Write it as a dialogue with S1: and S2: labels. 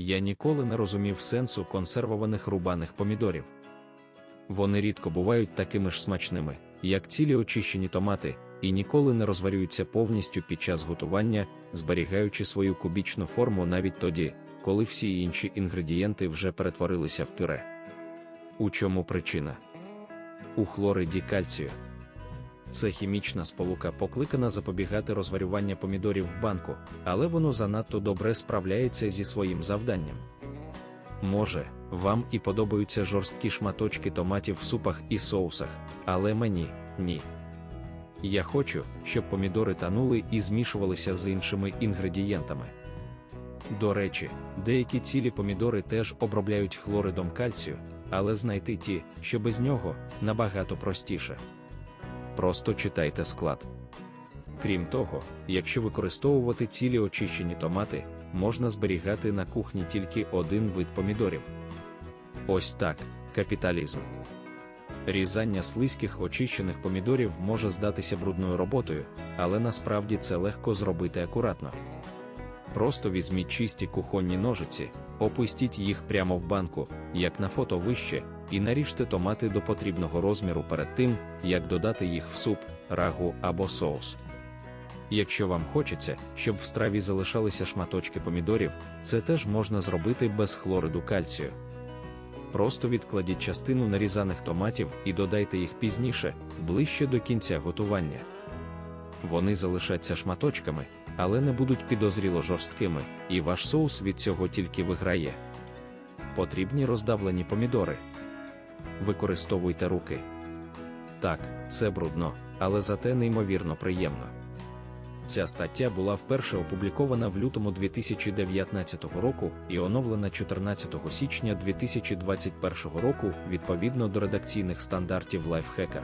S1: Я ніколи не розумів сенсу консервованих рубаних помідорів. Вони рідко бувають такими ж смачними, як цілі очищені томати, і ніколи не розварюються повністю під час готування, зберігаючи свою кубічну форму навіть тоді, коли всі інші інгредієнти вже перетворилися в пюре. У чому причина? У хлориді кальцію. Це хімічна сполука покликана запобігати розварювання помідорів в банку, але воно занадто добре справляється зі своїм завданням. Може, вам і подобаються жорсткі шматочки томатів в супах і соусах, але мені ні. Я хочу, щоб помідори танули і змішувалися з іншими інгредієнтами. До речі, деякі цілі помідори теж обробляють хлоридом кальцію, але знайти ті, що без нього, набагато простіше. Просто читайте склад. Крім того, якщо використовувати цілі очищені томати, можна зберігати на кухні тільки один вид помідорів. Ось так, капіталізм. Різання слизьких очищених помідорів може здатися брудною роботою, але насправді це легко зробити акуратно. Просто візьміть чисті кухонні ножиці, опустіть їх прямо в банку, як на фото вище, і наріжте томати до потрібного розміру перед тим, як додати їх в суп, рагу або соус. Якщо вам хочеться, щоб в страві залишалися шматочки помідорів, це теж можна зробити без хлориду кальцію. Просто відкладіть частину нарізаних томатів і додайте їх пізніше, ближче до кінця готування. Вони залишаться шматочками, але не будуть підозріло жорсткими, і ваш соус від цього тільки виграє. Потрібні роздавлені помідори. Використовуйте руки. Так, це брудно, але зате неймовірно приємно. Ця стаття була вперше опублікована в лютому 2019 року і оновлена 14 січня 2021 року відповідно до редакційних стандартів Lifehacker.